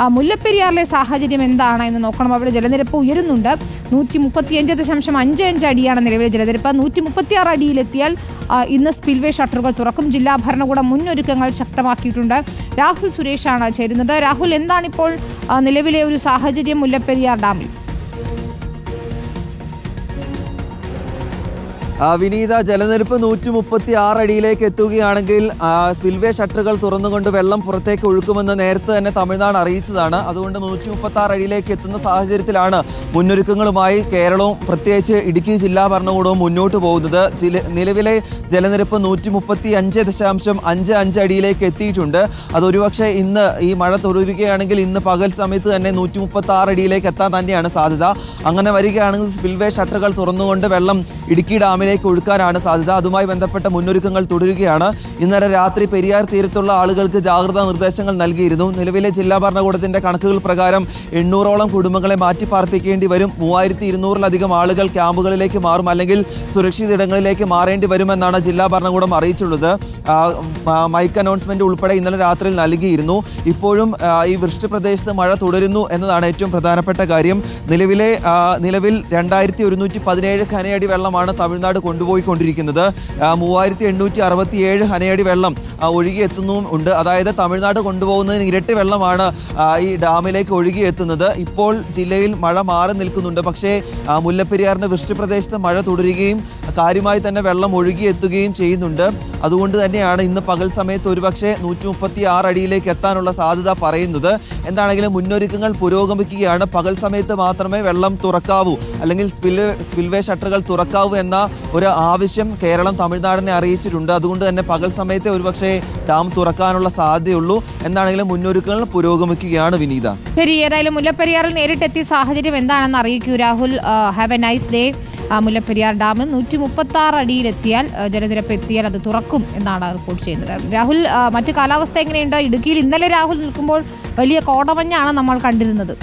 ആ, മുല്ലപ്പെരിയാറിലെ സാഹചര്യം എന്താണ് എന്ന് നോക്കണം. അവിടെ ജലനിരപ്പ് ഉയരുന്നുണ്ട്. നൂറ്റി മുപ്പത്തിയഞ്ച് ദശാംശം അഞ്ച് അഞ്ച് അടിയാണ് നിലവിലെ ജലനിരപ്പ്. നൂറ്റി മുപ്പത്തിയാറ് അടിയിലെത്തിയാൽ ഇന്ന് സ്പിൽവേ ഷട്ടറുകൾ തുറക്കും. ജില്ലാ ഭരണകൂടം മുന്നൊരുക്കങ്ങൾ ശക്തമാക്കിയിട്ടുണ്ട്. രാഹുൽ സുരേഷാണ് ചേരുന്നത്. രാഹുൽ എന്താണിപ്പോൾ നിലവിലെ ഒരു സാഹചര്യം മുല്ലപ്പെരിയാർ ഡാമിൽ? വിനീത ജലനിരപ്പ് നൂറ്റി മുപ്പത്തി ആറ് അടിയിലേക്ക് എത്തുകയാണെങ്കിൽ സ്പിൽവേ ഷട്ടറുകൾ തുറന്നുകൊണ്ട് വെള്ളം പുറത്തേക്ക് ഒഴുക്കുമെന്ന് നേരത്തെ തന്നെ തമിഴ്നാട് അറിയിച്ചതാണ്. അതുകൊണ്ട് നൂറ്റി മുപ്പത്തി ആറ് അടിയിലേക്ക് എത്തുന്ന സാഹചര്യത്തിലാണ് മുന്നൊരുക്കങ്ങളുമായി കേരളവും പ്രത്യേകിച്ച് ഇടുക്കി ജില്ലാ ഭരണകൂടവും മുന്നോട്ട് പോകുന്നത്. നിലവിലെ ജലനിരപ്പ് നൂറ്റി മുപ്പത്തി അഞ്ച് ദശാംശം അഞ്ച് അഞ്ച് അടിയിലേക്ക് എത്തിയിട്ടുണ്ട്. അതൊരുപക്ഷെ ഇന്ന് ഈ മഴ തുടരുകയാണെങ്കിൽ ഇന്ന് പകൽ സമയത്ത് തന്നെ നൂറ്റി മുപ്പത്തി ആറ് അടിയിലേക്ക് എത്താൻ തന്നെയാണ് സാധ്യത. അങ്ങനെ വരികയാണെങ്കിൽ സ്പിൽവേ ഷട്ടറുകൾ തുറന്നുകൊണ്ട് വെള്ളം ഇടുക്കി ഡാമിലേക്ക് ഒഴുക്കാനാണ് സാധ്യത. അതുമായി ബന്ധപ്പെട്ട മുന്നൊരുക്കങ്ങൾ തുടരുകയാണ്. ഇന്നലെ രാത്രി പെരിയാർ തീരത്തുള്ള ആളുകൾക്ക് ജാഗ്രതാ നിർദ്ദേശങ്ങൾ നൽകിയിരുന്നു. നിലവിലെ ജില്ലാ ഭരണകൂടത്തിന്റെ കണക്കുകൾ പ്രകാരം എണ്ണൂറോളം കുടുംബങ്ങളെ മാറ്റിപ്പാർപ്പിക്കേണ്ടി വരും. മൂവായിരത്തി ഇരുന്നൂറിലധികം ആളുകൾ ക്യാമ്പുകളിലേക്ക് മാറും അല്ലെങ്കിൽ സുരക്ഷിത ഇടങ്ങളിലേക്ക് മാറേണ്ടി വരുമെന്നാണ് ജില്ലാ ഭരണകൂടം അറിയിച്ചുള്ളത്. മൈക്ക് അനൗൺസ്മെന്റ് ഉൾപ്പെടെ ഇന്നലെ രാത്രിയിൽ നൽകിയിരുന്നു. ഇപ്പോഴും ഈ വൃഷ്ടി പ്രദേശത്ത് മഴ തുടരുന്നു എന്നതാണ് ഏറ്റവും പ്രധാനപ്പെട്ട കാര്യം. നിലവിലെ നിലവിൽ രണ്ടായിരത്തി ഒരുന്നൂറ്റി പതിനേഴ് ഖനയടി വെള്ളമാണ് തമിഴ്നാട് കൊണ്ടുപോയിക്കൊണ്ടിരിക്കുന്നത്. ആ, മൂവായിരത്തി എണ്ണൂറ്റി അറുപത്തിയേഴ് ഹനയടി വെള്ളം ആ, ഒഴുകി എത്തുന്നും ഉണ്ട്. അതായത് തമിഴ്നാട് കൊണ്ടുപോകുന്നതിന് ഇരട്ടി വെള്ളമാണ് ഈ ഡാമിലേക്ക് ഒഴുകിയെത്തുന്നത്. ഇപ്പോൾ ജില്ലയിൽ മഴ മാറി നിൽക്കുന്നുണ്ട്. പക്ഷേ മുല്ലപ്പെരിയാറിന്റെ വൃഷ്ടിപ്രദേശത്ത് വൃഷ്ടി പ്രദേശത്ത് മഴ തുടരുകയും കാര്യമായി തന്നെ വെള്ളം ഒഴുകിയെത്തുകയും ചെയ്യുന്നുണ്ട്. അതുകൊണ്ട് തന്നെയാണ് ഇന്ന് പകൽ സമയത്ത് ഒരുപക്ഷെ നൂറ്റി മുപ്പത്തി ആറ് അടിയിലേക്ക് എത്താനുള്ള സാധ്യത പറയുന്നത്. എന്താണെങ്കിലും മുന്നൊരുക്കങ്ങൾ പുരോഗമിക്കുകയാണ്. പകൽ സമയത്ത് മാത്രമേ വെള്ളം തുറക്കാവൂ. അല്ലെങ്കിൽ സ്പിൽവേ സ്പിൽവേ ഷട്ടറുകൾ തുറക്കാവൂ എന്ന ഒരു ആവശ്യം കേരളം തമിഴ്നാടിനെ അറിയിച്ചിട്ടുണ്ട്. അതുകൊണ്ട് തന്നെ പകൽ സമയത്തെ ഒരുപക്ഷെ ഡാം തുറക്കാനുള്ള സാധ്യതയുള്ളൂ. എന്താണെങ്കിലും മുന്നൊരുക്കങ്ങൾ പുരോഗമിക്കുകയാണ് വിനീത. ശരി ഏതായാലും മുല്ലപ്പെരിയാറിൽ നേരിട്ടെത്തിയ സാഹചര്യം എന്താണെന്ന് അറിയിക്കൂ Rahul. Have a nice day Mullaperiyar dam നൂറ്റി മുപ്പത്തി ആറ് അടിയിലെത്തിയാൽ ജലനിരപ്പ് എത്തിയാൽ അത് തുറക്കും. എന്നാണ് റിപ്പോർട്ട് ചെയ്യുന്നത്. രാഹുൽ മറ്റ് കാലാവസ്ഥ എങ്ങനെയുണ്ട്? ഇടുക്കിയിൽ ഇന്നലെ രാഹുൽ നിൽക്കുമ്പോൾ വലിയ കോടമഞ്ഞാണ് നമ്മൾ കണ്ടിരുന്നത്.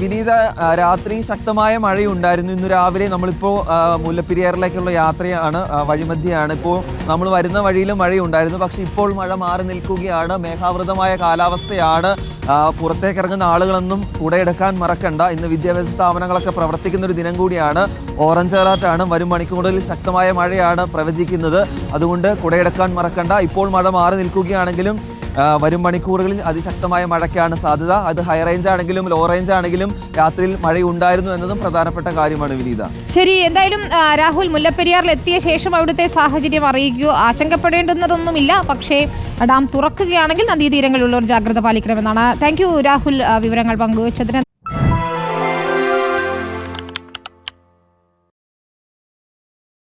വിനീത രാത്രി ശക്തമായ മഴയുണ്ടായിരുന്നു. ഇന്ന് രാവിലെ നമ്മളിപ്പോൾ മുല്ലപ്പെരിയാറിലേക്കുള്ള യാത്രയാണ് വഴിമധ്യയാണ്. ഇപ്പോൾ നമ്മൾ വരുന്ന വഴിയിലും മഴയുണ്ടായിരുന്നു. പക്ഷെ ഇപ്പോൾ മഴ മാറി നിൽക്കുകയാണ്. മേഘാവൃതമായ കാലാവസ്ഥയാണ്. പുറത്തേക്ക് ഇറങ്ങുന്ന ആളുകളൊന്നും കുടയെടുക്കാൻ മറക്കണ്ട. ഇന്ന് വിദ്യാഭ്യാസ സ്ഥാപനങ്ങളൊക്കെ പ്രവർത്തിക്കുന്ന ഒരു ദിനം കൂടിയാണ്. ഓറഞ്ച് അലർട്ടാണ് വരും മണിക്കൂറുകളിൽ ശക്തമായ മഴയാണ് പ്രവചിക്കുന്നത്. അതുകൊണ്ട് കുടയെടുക്കാൻ മറക്കണ്ട. ഇപ്പോൾ മഴ മാറി നിൽക്കുകയാണെങ്കിലും വരും മണിക്കൂറുകളിൽ അതിശക്തമായ മഴയ്ക്കാണ് സാധ്യത. അത് ഹൈ റേഞ്ച് ആണെങ്കിലും ലോ റേഞ്ച് ആണെങ്കിലും രാത്രിയിൽ മഴയുണ്ടായിരുന്നു എന്നതും പ്രധാനപ്പെട്ട കാര്യമാണ് വിനീത. ശരി എന്തായാലും രാഹുൽ മുല്ലപ്പെരിയാറിൽ എത്തിയ ശേഷം അവിടുത്തെ സാഹചര്യം അറിയിക്കുകയോ ആശങ്കപ്പെടേണ്ടുന്നതൊന്നുമില്ല പക്ഷേ ഡാം തുറക്കുകയാണെങ്കിൽ നദീതീരങ്ങളിലുള്ളവർ ജാഗ്രത പാലിക്കണമെന്നാണ്. താങ്ക് രാഹുൽ. വിവരങ്ങൾ പങ്കുവച്ചതിന്